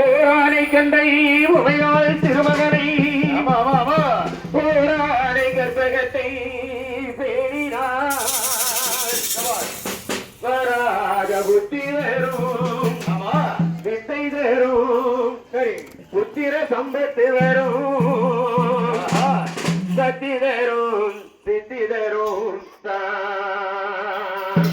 ஓரானை கண்டை உமையால் திருமகனை. ஓரானை கற்பகத்தை பேணினார் வராத புத்தி தரும். வித்தை தரும். சரி. புத்திர சம்பத்து வரும் சத்தி தரும் சித்தி தரும். தான்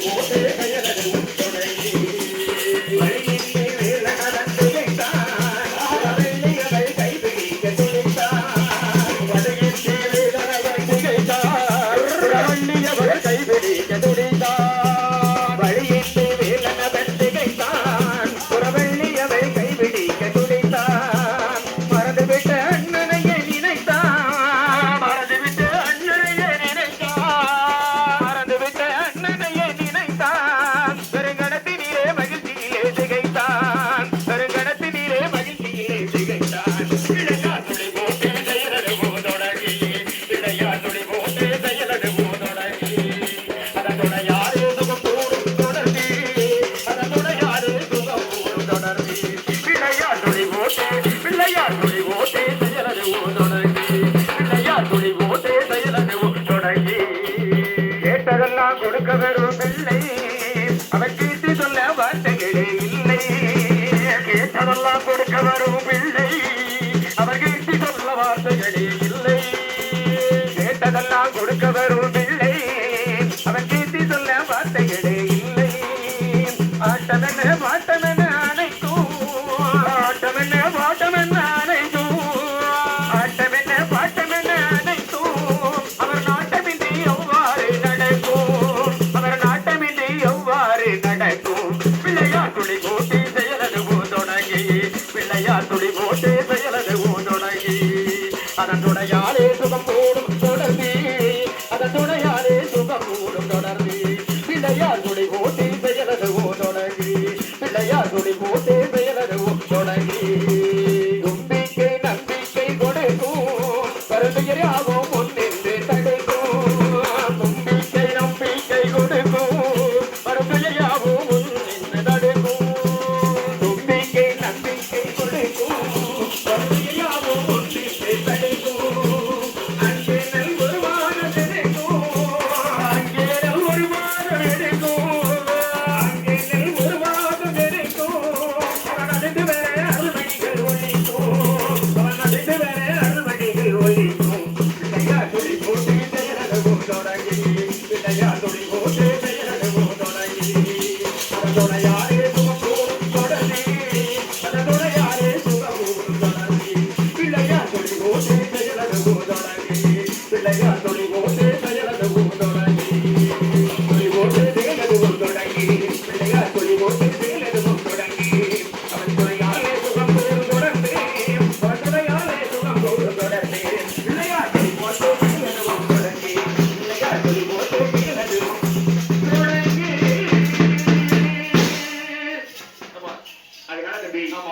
José எல்லாம் கொடுக்க வரும் பிள்ளை. அவர் கேட்டு சொல்ல வார்த்தைகளே இல்லை கேட்டதெல்லாம் கொடுக்க வரும் அதனுடையாலே சுகம் கூடும் தொடர்ந்து. அதனுடையாலே சுகம் கூடும் தொடர்ந்து. பிள்ளையார் குடி போட்டி பெயரதுவோ தொடங்கி பிள்ளையார் குடி போட்டி பெயரதுவோ தொடங்கி நம்பிக்கை நம்பிக்கை கொடுக்கும். கருணையராகும் ஒன்றே I'm vie, c'est la gâteau, les.